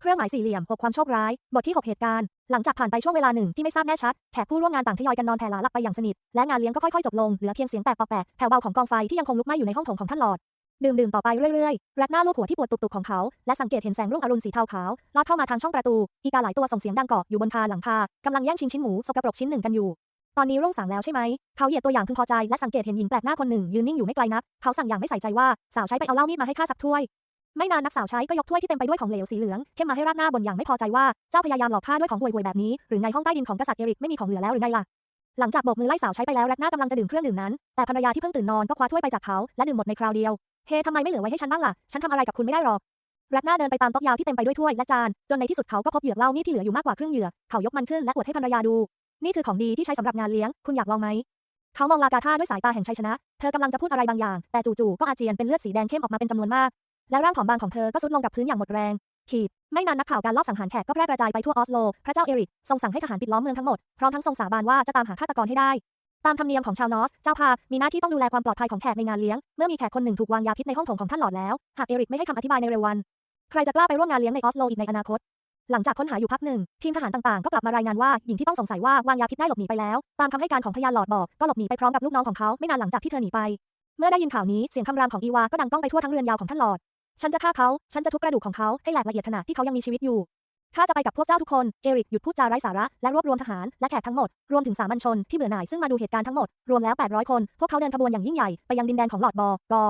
เครื่องหมายสี่เหลี่ยมหกความโชคร้าย บทที่ 6 เหตุการณ์ หลังจากผ่านไปช่วงเวลาหนึ่งที่ไม่ทราบแน่ชัด แขกผู้ร่วมงานต่างทยอยกันนอนแผ่หลาหลับไปอย่างสนิท และงานเลี้ยงก็ค่อยๆ จบลง เหลือเพียงเสียงแตกปอกแปกแผ่วเบาของกองไฟที่ยังคงลุกไหม้อยู่ในห้องโถงของท่านหลอด ดื่มดื่มต่อไปเรื่อยๆ แรดหน้าลูกหัวที่ปวดตุบๆของเขา และสังเกตเห็นแสงรุ่งอรุณสีเทาขาว ลอดเข้ามาทางช่องประตู อีกาหลายตัวส่งเสียงดังเกาะอยู่บนคาหลังคากำลังแย่งชิงชิ้นหมูสกปรกชิ้นหนึ่งกันอยู่ ตอนนี้รุ่งสางแล้วใช่ไหม เขาเหยียดตัวอย่างพึงพอใจและสังเกตเห็นหญิงแปลกหน้าคนหนึ่งยืนนิ่งอยู่ไม่ไกลนัก เขาสั่งอย่างไม่ใส่ใจว่าสาวใช้ไปเอาเหล้ามีดมาให้ข้าสักถ้วย ไม่นานนักสาวใช้ก็ยกถ้วยที่เต็มไปด้วยของเหลวสีเหลืองเข้มมาให้ราดหน้าบนอย่างไม่พอใจว่าเจ้าพยายามหลอกข้าด้วยของห่วยๆแบบนี้ หรือในห้องใต้ดินของกษัตริย์เอริกไม่มีของเหลือแล้วหรือไงล่ะหลังจากโบกมือไล่สาวใช้ไปแล้วรัดหน้ากำลังจะดื่มเครื่องดื่มนั้น แต่ภรรยาที่เพิ่งตื่นนอนก็คว้าถ้วยไปจากเขาและดื่มหมดในคราวเดียว เฮทำไมไม่เหลือไว้ให้ฉันบ้างล่ะ ฉันทำอะไรกับคุณไม่ได้หรอกรัดหน้าเดินไปตามโต๊ะยาวที่เต็มไปด้วยถ้วยและจาน จนในที่สุดเขาก็พบเหยือกเหล้ามีดที่เหลืออยู่มากกว่าครึ่งเหยือกเขายกมันขึ้นและอวดให้ภรรยาดู นี่คือของดีที่ใช้สำหรับงานเลี้ยง คุณอยากลองไหม เขามองลากาธาด้วยสายตาแห่งชัยชนะ เธอกำลังจะพูดอะไรบางอย่าง แต่จู่ๆก็อาเจียนเป็นเลือดสีแดงเข้มออกมาเป็นจำนวนมาก และร่างผอมบางของเธอก็ซุดลงกับพื้นอย่างหมดแรงขีดไม่นานนักข่าวการลอบสังหารแขกก็แพร่กระจายไปทั่วออสโล พระเจ้าเอริกทรงสั่งให้ทหารปิดล้อมเมืองทั้งหมด พร้อมทั้งทรงสาบานว่าจะตามหาฆาตกรให้ได้ ตามธรรมเนียมของชาวนอส เจ้าพา มีหน้าที่ต้องดูแลความปลอดภัยของแขกในงานเลี้ยง เมื่อมีแขกคนหนึ่งถูกวางยาพิษในห้องโถงของท่านหลอดแล้ว หากเอริกไม่ให้คำอธิบายในเร็ววัน ใครจะกล้าไปร่วมงานเลี้ยงในออสโลอีกในอนาคต หลังจากค้นหาอยู่พักหนึ่ง ทีมทหารต่างๆ ก็กลับมารายงานว่าหญิงที่ต้องสงสัยว่าวางยาพิษได้หลบหนีไปแล้ว ตามคำให้การของพยานหลอดบอก ก็หลบหนีไปพร้อมกับลูกน้องของเขาไม่นานหลังจากที่เธอหนีไป เมื่อได้ยินข่าวนี้เสียงคำรามของอีวาก็ดังก้องไปทั่วทั้งเรือนยาวของท่านหลอด ฉันจะฆ่าเขา ฉันจะทุบกระดูกของเขาให้แหลกละเอียดขณะที่เขายังมีชีวิตอยู่ข้าจะไปกับพวกเจ้าทุกคน เอริกหยุดพูดจาไร้สาระ และรวบรวมทหาร และแขกทั้งหมด รวมถึงสามัญชนที่เบื่อหน่ายซึ่งมาดูเหตุการณ์ทั้งหมด รวมแล้ว 800 คน พวกเขาเดินขบวนอย่างยิ่งใหญ่ ไปยังดินแดนของหลอดบอกอ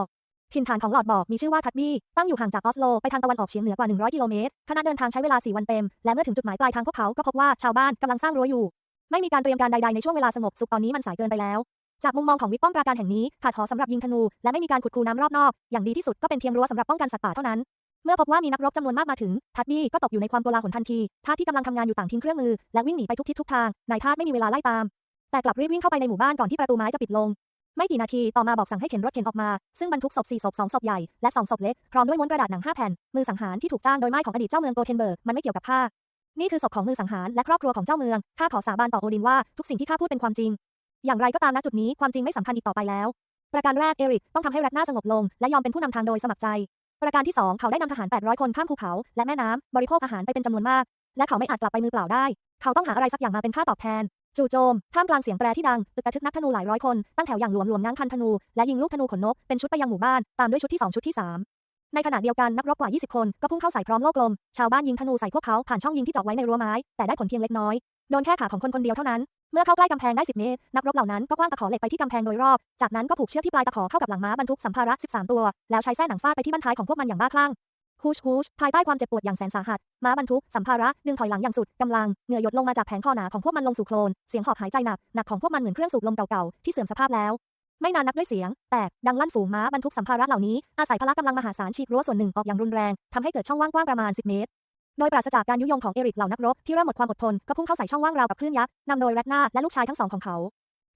ถิ่นฐานของหลอดบอกมีชื่อว่าทัตบี้ ตั้งอยู่ห่างจากออสโล ไปทางตะวันออกเฉียงเหนือกว่า 100 กิโลเมตร คณะเดินทางใช้เวลา 4 วันเต็ม และเมื่อถึงจุดหมายปลายทางพวกเขาก็พบว่าชาวบ้านกำลังสร้างรั้วอยู่ ไม่มีการเตรียมการใดๆในช่วงเวลาสงบสุขตอนนี้มันสายเกินไปแล้ว จากมุมมองของวิปป้อมปราการแห่งนี้ขาดหอสำหรับยิงธนู และไม่มีการขุดคูน้ำรอบนอก อย่างดีที่สุดก็เป็นเพียงรั้วสำหรับป้องกันสัตว์ป่าเท่านั้น เมื่อพบว่ามีนักรบจำนวนมากมาถึง ทัดบี้ก็ตกอยู่ในความโกลาหลทันทีทาที่กำลังทำงานอยู่ต่างทิ้งเครื่องมือ และวิ่งหนีไปทุกทิศทุกทาง นายทาสไม่มีเวลาไล่ตาม แต่กลับรีบวิ่งเข้าไปในหมู่บ้านก่อนที่ประตูไม้จะปิดลง ไม่กี่นาทีต่อมาบอกสั่งให้เข็นรถเข็นออกมา ซึ่งบรรทุกศพ4ศพ2ศพใหญ่และ2ศพเล็กพร้อมด้วยม้วนกระดาษหนัง5แผ่นมือสังหารที่ถูกจ้างโดยไม้ของอดีตเจ้าเมืองโกเทนเบิร์กมันไม่เกี่ยวกับข้านี่คือศพของมือสังหารและครอบครัวของเจ้าเมืองข้าขอสาบานต่อโอดินว่าทุกสิ่งที่ข้าพูดเป็นความจริง อย่างไรก็ตามณจุดนี้ความจริงไม่สำคัญอีกต่อไปแล้ว ประการแรกเอริกต้องทำให้แรดหน้าสงบลง และยอมเป็นผู้นำทางโดยสมัครใจ ประการที่ 2 เขาได้นำทหาร 800 คนข้ามภูเขา และแม่น้ำบริโภคอาหารไปเป็นจำนวนมาก และเขาไม่อาจกลับไปมือเปล่าได้ เขาต้องหาอะไรสักอย่างมาเป็นค่าตอบแทน จู่โจมท่ามกลางเสียงแตรที่ดังตึกกระทึกนักธนูหลายร้อยคนตั้งแถวอย่างหลวมหลวมง้างคันธนูและยิงลูกธนูขนนกเป็นชุดไปยังหมู่บ้านตามด้วยชุดที่ 2 ชุดที่ 3ในขณะเดียวกันนักรบกว่า 20 คนก็พุ่งเข้าใส่พร้อมโลกลม ชาวบ้านยิงธนูใส่พวกเขาผ่านช่องยิงที่เจาะไว้ในรั้วไม้ แต่ได้ผลเพียงเล็กน้อย โดนแค่ขาของคนคนเดียวเท่านั้น เมื่อเข้าใกล้กำแพงได้ 10 เมตร นักรบเหล่านั้นก็คว้างตะขอเหล็กไปที่กำแพงโดยรอบ จากนั้นก็ผูกเชือกที่ปลายตะขอเข้ากับหลังม้าบรรทุกสัมภาระ 13 ตัว แล้วใช้แส้หนังฟาดไปที่บั้นท้ายของพวกมันอย่างบ้าคลั่งฮูชฮูชภายใต้ความเจ็บปวดอย่างแสนสาหัส ม้าบรรทุก สัมภาระดึงถอยหลังอย่างสุดกำลัง เหงื่อหยดลงมาจากแผงคอหนาของพวกมันลงสู่โคลน เสียงหอบหายใจหนัก หนักของพวกมันเหมือนเครื่องสูบลมเก่าๆ ที่เสื่อมสภาพแล้ว ไม่นานนักด้วยเสียง แตก ดังลั่นฝูงม้าบรรทุกสัมภาระเหล่านี้ อาศัยพละกำลังมหาศาลฉีกรั้วส่วนหนึ่งออกอย่างรุนแรงทำให้เกิดช่องว่างกว้างประมาณ 10 เมตร โดยปราศจากการยุยงของเอริกเหล่านักรบที่เริ่มหมดความอดทนก็พุ่งเข้าใส่ช่องว่างราวกับคลื่นยักษ์นำโดยแรดนาและลูกชายทั้งสองของเขา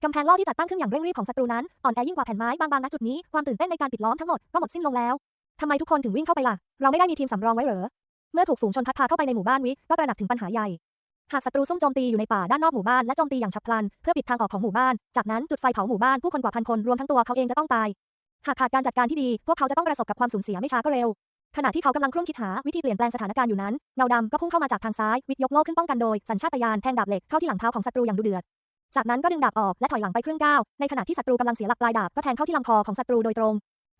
กำแพงล่อที่จัดตั้งขึ้นอย่างเร่งรีบของศัตรูนั้นอ่อนแอยิ่งกว่าแผ่นไม้บางๆณจุดนี้ความตื่นเต้นในการปิดล้อมทั้งหมดก็หมดสิ้นลงแล้วทำไมทุกคนถึงวิ่งเข้าไปล่ะ เราไม่ได้มีทีมสำรองไว้เหรอ เมื่อถูกฝูงชนพัดพาเข้าไปในหมู่บ้านวิก็ตระหนักถึงปัญหาใหญ่ หากศัตรูซุ่มโจมตีอยู่ในป่าด้านนอกหมู่บ้านและโจมตีอย่างฉับพลัน เพื่อปิดทางออกของหมู่บ้าน จากนั้นจุดไฟเผาหมู่บ้านผู้คนกว่าพันคนรวมทั้งตัวเขาเองจะต้องตาย หากขาดการจัดการที่ดี พวกเขาจะต้องประสบกับความสูญเสียไม่ช้าก็เร็ว ขณะที่เขากำลังครุ่นคิดหาวิธีเปลี่ยนแปลงสถานการณ์อยู่นั้นเงาดำก็พุ่งเข้ามาจากทางซ้ายวิทยกโล่ขึ้นป้องกันโดยสัญชาตญาณแทงดาบเหล็กเข้าที่หลังเท้าของศัตรูอย่างดุเดือดจากนั้นก็ดึงดาบออกและถอยหลังไปครึ่งก้าวในขณะที่ศัตรูกำลังเสียหลักปลายดาบก็แทงเข้าที่ลำคอของศัตรูโดยตรง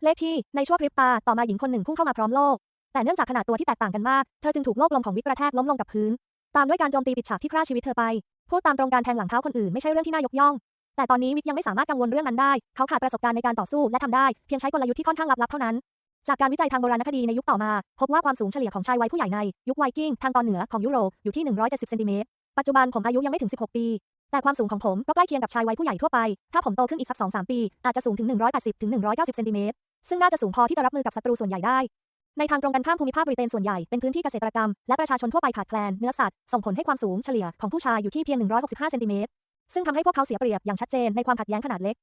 เลขที่ในชั่วพริบตาต่อมาหญิงคนหนึ่งพุ่งเข้ามาพร้อมโล่แต่เนื่องจากขนาดตัวที่แตกต่างกันมากเธอจึงถูกโลกลมของวิกกระแทกล้มลงกับพื้น ตามด้วยการโจมตีปิดฉากที่ฆ่าชีวิตเธอไปพูดตามตรงการแทงหลังเท้าคนอื่นไม่ใช่เรื่องที่น่ายกย่อง แต่ตอนนี้วิกยังไม่สามารถกังวลเรื่องนั้นได้ เขาขาดประสบการณ์ในการต่อสู้และทำได้เพียงใช้กลยุทธ์ที่ค่อนข้างลับๆเท่านั้น จากการวิจัยทางโบราณคดีในยุคต่อมา พบว่าความสูงเฉลี่ยของชายวัยผู้ใหญ่ใน ยุคไวกิ้งทางตอนเหนือของยุโรปอยู่ที่ 170เซนติเมตร ปัจจุบันผมอายุยังไม่ถึง 16 ปี แต่ความสูงของผมก็ใกล้เคียงกับชายวัยผู้ใหญ่ทั่วไป ถ้าผมโตขึ้นอีกสัก 2-3 ปี อาจจะสูงถึง 180ถึง190เซนติเมตร ซึ่งน่าจะสูงพอที่จะรับมือกับศัตรูส่วนใหญ่ได้ ในทางตรงกันข้ามภูมิภาคบริเตนส่วนใหญ่เป็นพื้นที่เกษตรกรรมและประชาชนทั่วไปขาดแคลนเนื้อสัตว์ส่งผลให้ความสูงเฉลี่ยของผู้ชายอยู่ที่เพียง 165เซนติเมตรซึ่งทำให้พวกเขาเสียเปรียบอย่างชัดเจนในความขัดแย้งขนาดเล็ก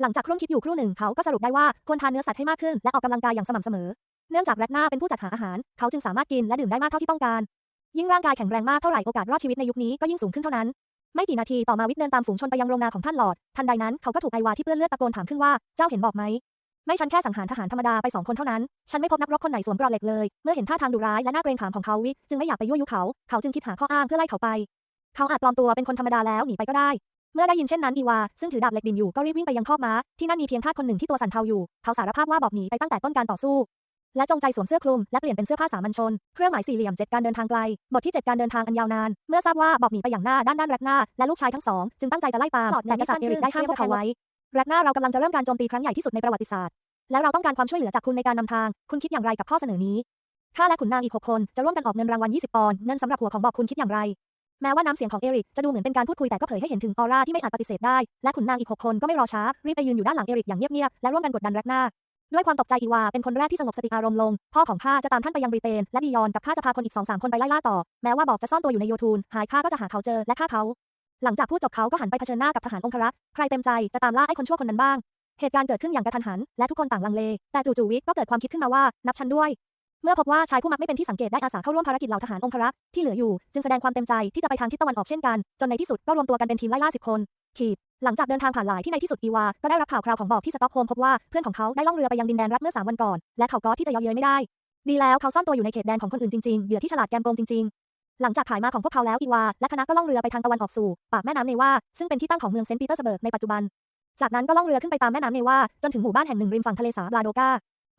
หลังจากครุ่นคิดอยู่ครู่หนึ่งเขาก็สรุปได้ว่าควรทานเนื้อสัตว์ให้มากขึ้นและออกกำลังกายอย่างสม่ำเสมอ เนื่องจากแรดนาเป็นผู้จัดหาอาหาร เขาจึงสามารถกินและดื่มได้มากเท่าที่ต้องการ ยิ่งร่างกายแข็งแรงมากเท่าไหร่โอกาสรอดชีวิตในยุคนี้ก็ยิ่งสูงขึ้นเท่านั้น ไม่กี่นาทีต่อมาวิทย์เดินตามฝูงชนไปยังโรงนาของท่านหลอด ทันใดนั้นเขาก็ถูกไอวาที่เปื้อนเลือดตะโกนถามขึ้นว่าเจ้าเห็นบอกไหมไม่ฉันแค่สังหารทหารธรรมดาไปสองคนเท่านั้น ฉันไม่พบนักรบคนไหนสวมกราะเหล็กเลย เมื่อเห็นท่าทางดุร้ายและน่าเกรงขามของเขาวิจึงไม่อยากไปยั่วยุเขา เขาจึงคิดหาข้ออ้างเพื่อไล่เขาไป เขาอาจปลอมตัวเป็นคนธรรมดาแล้วหนีไปก็ได้ เมื่อได้ยินเช่นนั้นอีวา ซึ่งถือดาบเหล็กบินอยู่ก็รีบวิ่งไปยังคอกม้า ที่นั่นมีเพียงทาสคนหนึ่งที่ตัวสั่นเทาอยู่ เขาสารภาพว่าบอกหนีไปตั้งแต่ต้นการต่อสู้ และจงใจสวมเสื้อคลุมและเปลี่ยนเป็นเสื้อผ้าสามัญชน เครื่องหมายสี่เหลี่ยมเจ็ดการเดินทางไกล บทที่เจ็ดการเดินทางอันยาวนาน เมื่อทราบว่าบอกหนีไปอย่างหน้าด้านด้านแรกหน้า และลูกชายทั้งสองจึงตั้งใจจะไล่ตามแต่กษัตริย์เอริกได้ห้ามพวกเขาไว้แรกหน้าเรากำลังจะเริ่มการโจมตีครั้งใหญ่ที่สุดในประวัติศาสตร์ แล้วเราต้องการความช่วยเหลือจากคุณในการนำทาง คุณคิดอย่างไรกับข้อเสนอนี้ข้าและขุนนางอีก6คนจะร่วมกันออกเงินรางวัล 20 ปอนด์ เงินสำหรับหัวของบอกคุณคิดอย่างไร แม้ว่าน้ำเสียงของเอริกจะดูเหมือนเป็นการพูดคุยแต่ก็เผยให้เห็นถึงออร่าที่ไม่อาจปฏิเสธได้ และขุนนางอีก 6 คนก็ไม่รอช้า รีบไปยืนอยู่ด้านหลังเอริกอย่างเงียบๆและร่วมกันกดดันแรกหน้า ด้วยความตกใจอีวาเป็นคนแรกที่สงบสติอารมณ์ลง พ่อของข้าจะตามท่านไปยังบริเตน และดิยอนกับข้าจะพาคนอีกสองสามคนไปไล่ล่าต่อ แม้ว่าบอกจะซ่อนตัวอยู่ในโยทูนหายข้าก็จะหาเขาเจอและฆ่าเขา หลังจากพูดจบเขาก็หันไปเผชิญหน้ากับทหารองครักษ์ใครเต็มใจจะตามล่าไอ้คนชั่วคนนั้นบ้างเหตุการณ์เกิดขึ้นอย่างกระทันหัน และทุกคนต่างลังเล แต่จู่ๆวิกก็เกิดความคิดขึ้นมาว่า นับฉันด้วย เมื่อพบว่าชายผู้มักไม่เป็นที่สังเกตได้อาสาเข้าร่วมภารกิจเหล่าทหารองครักษ์ที่เหลืออยู่ จึงแสดงความเต็มใจที่จะไปทางทิศตะวันออกเช่นกัน จนในที่สุดก็รวมตัวกันเป็นทีมไล่ล่าสิบคน ขีด หลังจากเดินทางผ่านหลายที่ในที่สุดอีวา ก็ได้รับข่าวคราวของบอกที่สต็อกโฮลมพบว่าเพื่อนของเขาได้ล่องเรือไปยังดินแดนรัฐเมื่อสามวันก่อน และเขาก็ที่จะยาะเย้ยไม่ได้ ดีแล้วเขาซ่อนตัวอยู่ในเขตแดนของคนอื่นจริงๆเหยื่อที่ฉลาดแกมโกงจริง ๆ หลังจากขายมาของพวกเขาแล้วอีวา และคณะก็ล่องเรือไปทางตะวันออกสู่ปากแม่น้ำเนวาซึ่งเป็นที่ตั้งของเมืองเซนต์ปีเตอร์สเบิร์กในปัจจุบัน จากนั้นก็ล่องเรือขึ้นไปตามแม่น้ำเนวาจนถึงหมู่บ้านแห่งหนึ่งริมฝั่งทะเลสาบลาโดกา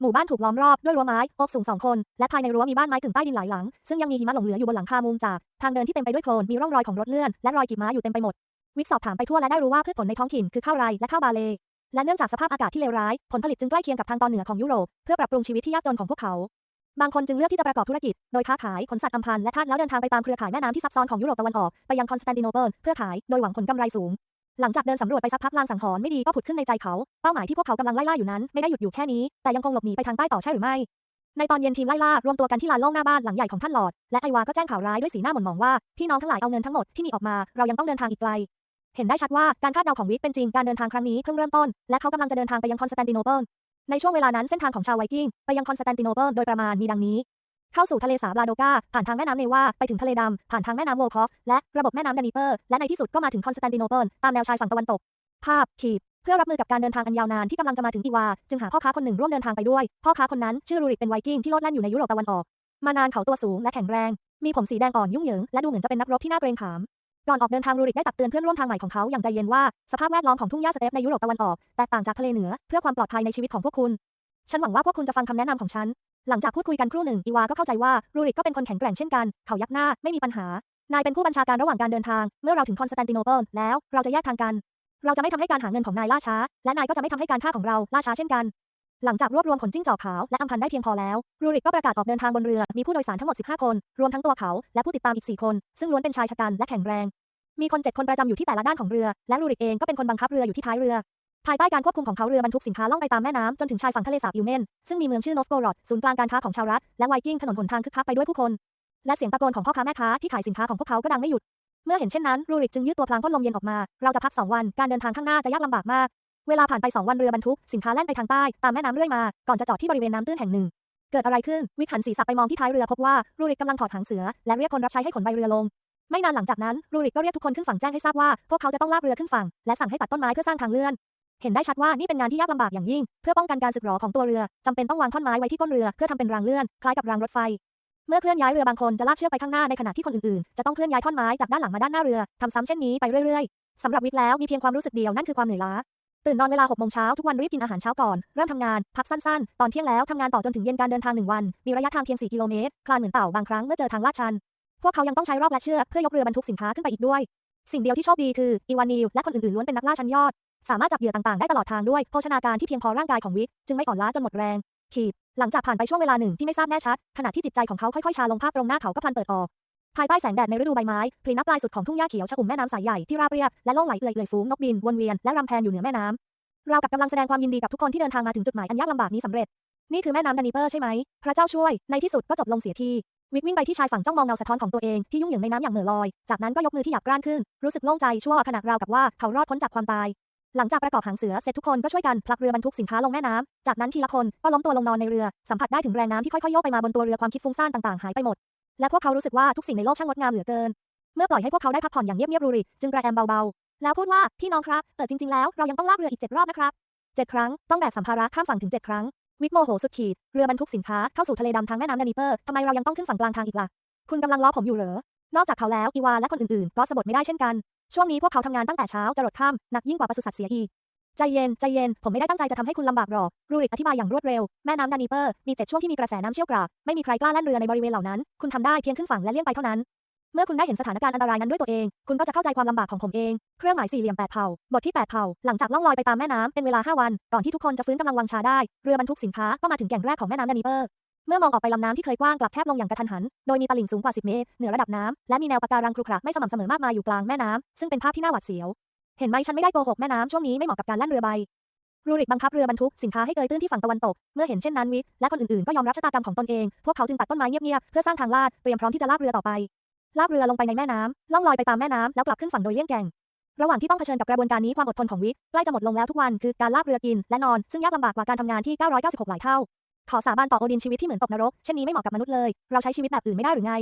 หมู่บ้านถูกล้อมรอบด้วยรั้วไม้อบสูงสองคน และภายในรั้วมีบ้านไม้กึ่งใต้ดินหลายหลัง ซึ่งยังมีหิมะหลงเหลืออยู่บนหลังคามุงจาก ทางเดินที่เต็มไปด้วยโคลนมีร่องรอยของรถเลื่อนและรอยกีบม้าอยู่เต็มไปหมด วิกสอบถามไปทั่วและได้รู้ว่าพืชผลในท้องถิ่นคือข้าวไรและข้าวบาเล และเนื่องจากสภาพอากาศที่เลวร้าย ผลผลิตจึงใกล้เคียงกับทางตอนเหนือของยุโรปเพื่อปรับปรุงชีวิตที่ยากจนของพวกเขา บางคนจึงเลือกที่จะประกอบธุรกิจ โดยค้าขายขนสัตว์อำพันและทาสแล้วเดินทางไปตามเครือข่ายแม่น้ำที่ซับซ้อนของยุโรปตะวันออกไปยังคอนสแตนติโนเปิลเพื่อขายโดยหวังผลกำไรสูง หลังจากเดินสำรวจไปสักพักลางสังหรณ์ไม่ดีก็ผุดขึ้นในใจเขา เป้าหมายที่พวกเขากำลังไล่ล่าอยู่นั้นไม่ได้หยุดอยู่แค่นี้ แต่ยังคงหลบหนีไปทางใต้ต่อใช่หรือไม่ ในตอนเย็นทีมไล่ล่ารวมตัวกันที่ลานโล่งหน้าบ้านหลังใหญ่ของท่านหลอด และไอวาก็แจ้งข่าวร้ายด้วยสีหน้าหม่นหมองว่าพี่น้องทั้งหลายเอาเงินทั้งหมดที่มีออกมาเรายังต้องเดินทางอีกไกลเห็นได้ชัดว่าการคาดเดาของวิกเป็นจริงการเดินทางครั้งนี้เพิ่งเริ่มต้นและเขากำลังจะเดินทางไปยังคอนสแตนติโนเปิลในช่วงเวลานั้นเส้นทางของชาวไวกิ้งไปยังคอนสแตนติโนเปิลโดยประมาณมีดังนี้ เข้าสู่ทะเลสาบลาโดกาผ่านทางแม่น้ำเนวาไปถึงทะเลดำผ่านทางแม่น้ำโวลคอฟและระบบแม่น้ำดานิเปอร์ และในที่สุดก็มาถึงคอนสแตนติโนเปิลตามแนวชายฝั่งตะวันตก ภาพขีดเพื่อรับมือกับการเดินทางอันยาวนานที่กำลังจะมาถึงอีวา จึงหาพ่อค้าคนหนึ่งร่วมเดินทางไปด้วย พ่อค้าคนนั้นชื่อรูริกเป็นไวกิ้งที่โลดแล่นอยู่ในยุโรปตะวันออก มานานเขาตัวสูงและแข็งแรง มีผมสีแดงอ่อนยุ่งเหยิงและดูเหมือนจะเป็นนักรบที่น่าเกรงขาม ก่อนออกเดินทางรูริกได้ตักเตือนเพื่อนร่วมทางใหม่ของเขาอย่างใจเย็นว่าสภาพแวดล้อมของทุ่งหญ้าสเตปในยุโรปตะวันออกแตกต่างจากทะเลเหนือเพื่อความปลอดภัยในชีวิตของพวกคุณ ฉันหวังว่าพวกคุณจะฟังคำแนะนำของฉัน หลังจากพูดคุยกันครู่หนึ่งอีวาก็เข้าใจว่ารูริกก็เป็นคนแข็งแกร่งเช่นกัน เขายักหน้าไม่มีปัญหา นายเป็นผู้บัญชาการระหว่างการเดินทาง เมื่อเราถึงคอนสแตนติโนเปิลแล้วเราจะแยกทางกัน เราจะไม่ทำให้การหาเงินของนายล่าช้า และนายก็จะไม่ทำให้การฆ่าของเราล่าช้าเช่นกัน หลังจากรวบรวมขนจิ้งจอกขาวและอำพันได้เพียงพอแล้ว รูริกก็ประกาศออกเดินทางบนเรือ มีผู้โดยสารทั้งหมด 15 คน รวมทั้งตัวเขาและผู้ติดตามอีก 4 คน ซึ่งล้วนเป็นชายชะกันและแข็งแรง มีคน7คนประจำอยู่ที่แต่ละด้านของเรือ และรูริกเองก็เป็นคนบังคับเรืออยู่ที่ท้ายเรือ ภายใต้การควบคุมของเขาเรือบรรทุกสินค้าล่องไปตามแม่น้ำจนถึงชายฝั่งทะเลสาบยูเมน ซึ่งมีเมืองชื่อโนฟโกรดศูนย์กลางการค้าของชาวรัฐและไวกิ้งถนนหนทางคึกคักไปด้วยผู้คน และเสียงตะโกนของพ่อค้าแม่ค้าที่ขายสินค้าของพวกเขาก็ดังไม่หยุด เมื่อเห็นเช่นนั้นรูริกจึงยืดตัวพลางพ่นลมเย็นออกมา เราจะพัก2วันการเดินทางข้างหน้าจะยากลำบากมาก เวลาผ่านไป2วันเรือบรรทุกสินค้าแล่นไปทางใต้ตามแม่น้ำเรื่อยมาก่อนจะจอดที่บริเวณน้ำตื้นแห่งหนึ่งเกิดอะไรขึ้น วิกหันศีรษะไปมองที่ท้ายเรือพบว่ารูริกกำลังถอดหางเสือ และเรียกคนรับใช้ให้ขนใบเรือลง ไม่นานหลังจากนั้นรูริกก็เรียกทุกคนขึ้นฝั่งแจ้งให้ทราบว่า พวกเขาจะต้องลากเรือขึ้นฝั่ง และสั่งให้ตัดต้นไม้เพื่อสร้างทางเลื่อน เห็นได้ชัดว่านี่เป็นงานที่ยากลำบากอย่างยิ่ง เพื่อป้องกันการสึกหรอของตัวเรือจำเป็นต้องวางท่อนไม้ไว้ที่ก้นเรือเพื่อทำเป็นรางเลื่อนคล้ายกับรางรถไฟ เมื่อเคลื่อนย้ายเรือบางคนจะลากเชือกไปข้างหน้าในขณะที่คนอื่นๆ จะต้องเคลื่อนย้ายท่อนไม้จากด้านหลังมาด้านหน้าเรือทำซ้ำเช่นนี้ไปเรื่อยๆสำหรับวิกแล้วมีเพียงความรู้สึกเดียวนั่นคือความเหนื่อยล้าตื่นนอนเวลา6โมงเช้าทุกวันรีบกินอาหารเช้าก่อน เริ่มทำงาน พักสั้นๆ ตอนเที่ยงแล้วทำงานต่อจนถึงเย็นการเดินทางหนึ่งวัน มีระยะทางเพียง 4 กิโลเมตร คลานเหมือนเต่าบางครั้งเมื่อเจอทางลาดชัน พวกเขายังต้องใช้รอกและเชือกเพื่อยกเรือบรรทุกสินค้าขึ้นไปอีกด้วย สิ่งเดียวที่โชคดีคืออีวานิลและคนอื่นๆล้วนเป็นนักล่าชั้นยอด สามารถจับเหยื่อต่างๆ ได้ตลอดทางด้วยโภชนาการที่เพียงพอร่างกายของวิกจึงไม่อ่อนล้าจนหมดแรงขีดหลังจากผ่านไปช่วงเวลาหนึ่งที่ไม่ทราบแน่ชัด ขณะที่จิตใจของเขาค่อยๆชาลงภาพตรงหน้าเขาก็พันเปิดออก ภายใต้แสงแดดในฤดูใบไม้พลีนับปลายสุดของทุ่งหญ้าเขียวชอุ่มแม่น้ำสายใหญ่ที่ราบเรียบและโล่งไหลเอื่อยๆฝูงนกบินวนเวียนและรำแพนอยู่เหนือแม่น้ำเรากับกำลังแสดงความยินดีกับทุกคนที่เดินทางมาถึงจุดหมายอันยากลำบากนี้สำเร็จ นี่คือแม่น้ำดานิเปอร์ใช่ไหมพระเจ้าช่วย ในที่สุดก็จบลงเสียทีวิกวิ่งไปที่ชายฝั่งจ้องมองเงาสะท้อนของตัวเองที่ยุ่งเหยิงในน้ำอย่างเหม่อลอย จากนั้นก็ยกมือที่หยาบกร้านขึ้น รู้สึกโล่งใจชั่วขณะราวกับว่าเขารอดพ้นจากความตาย หลังจากประกอบหางเสือเสร็จทุกคนก็ช่วยกันผลักเรือบรรทุกสินค้าลงแม่น้ำ จากนั้นทีละคนก็ล้มตัวลงนอนในเรือ สัมผัสได้ถึงแรงน้ำที่ค่อยๆโยกไปมาบนตัวเรือความคิดฟุ้งซ่านต่างๆหายไปหมด และพวกเขารู้สึกว่าทุกสิ่งในโลกช่างงดงามเหลือเกิน เมื่อปล่อยให้พวกเขาได้พักผ่อนอย่างเงียบๆรูริจึงกระแอมเบาๆ แล้วพูดว่าพี่น้องครับเออจริงๆแล้วเรายังต้องลากเรืออีกเจ็ดรอบนะครับเจ็ดครั้งต้องแบกสัมภาระข้ามฝั่งถึงเจ็ดครั้งวิกโมโหสุดขีดเรือบรรทุกสินค้าเข้าสู่ทะเลดำทางแม่น้ำดานิเปอร์ทำไมเรายังต้องขึ้นฝั่งกลางทางอีกล่ะคุณกำลังล้อผมอยู่เหรอนอกจากเขาแล้วอีวาและคนอื่นๆ ก็สะบดไม่ได้เช่นกัน ช่วงนี้พวกเขาทำงานตั้งแต่เช้าจรดค่ำหนักยิ่งกว่าปศุสัตว์เสียอีก ใจเย็น ใจเย็น ผมไม่ได้ตั้งใจจะทำให้คุณลำบากหรอก รูริกอธิบายอย่างรวดเร็ว แม่น้ำดานิเปอร์ มีเจ็ดช่วงที่มีกระแสน้ำเชี่ยวกราก ไม่มีใครกล้าแล่นเรือในบริเวณเหล่านั้น คุณทำได้เพียงขึ้นฝั่งและเลี่ยงไปเท่านั้น เมื่อคุณได้เห็นสถานการณ์อันตรายนั้นด้วยตัวเอง คุณก็จะเข้าใจความลำบากของผมเอง เครื่องหมายสี่เหลี่ยมแปดเผ่า บทที่แปดเผ่า หลังจากล่องลอยไปตามแม่น้ำเป็นเวลาห้าวัน ก่อนที่ทุกคนจะฟื้นกำลังวังชาได้ เรือบรรทุกสินค้าก็มาถึงแก่งแรกของแม่น้ำดานิเปอร์ เมื่อมองออกไปลำน้ำที่เคยกว้างกลับแคบลงอย่างกระทันหัน โดยมีตลิ่งสูงกว่า 10 เมตร เหนือระดับน้ำและมีแนวปะการังครุขระไม่สม่ำเสมอมากมายอยู่กลางแม่น้ำซึ่งเป็นภาพที่น่าหวาดเสียว เห็นไหมฉันไม่ได้โกหกแม่น้ำช่วงนี้ไม่เหมาะกับการแล่นเรือใบรูริกบังคับเรือบรรทุกสินค้าให้เกยตื้นที่ฝั่งตะวันตก เมื่อเห็นเช่นนั้นวิกและคนอื่นๆก็ยอมรับชะตากรรมของตนเอง พวกเขาจึงตัดต้นไม้เงียบๆเพื่อสร้างทางลาดเตรียมพร้อมที่จะลากเรือต่อไปลากเรือลงไปในแม่น้ำล่องลอยไปตามแม่น้ำแล้วกลับขึ้นฝั่งโดยเลี่ยงแก่งระหว่างที่ต้องเผชิญกับกระบวนการนี้ความอดทนของวิกใกล้จะหมดลงแล้วทุกวันคือการลากเรือกินและนอนซึ่งยากลำบากกว่าการทำงานที่ 996 หลายเท่า ขอสาบานต่อโอดินชีวิตที่เหมือนตกนรก เช่นนี้ไม่เหมาะกับมนุษย์เลย เราใช้ชีวิตแบบอื่นไม่ได้หรือไง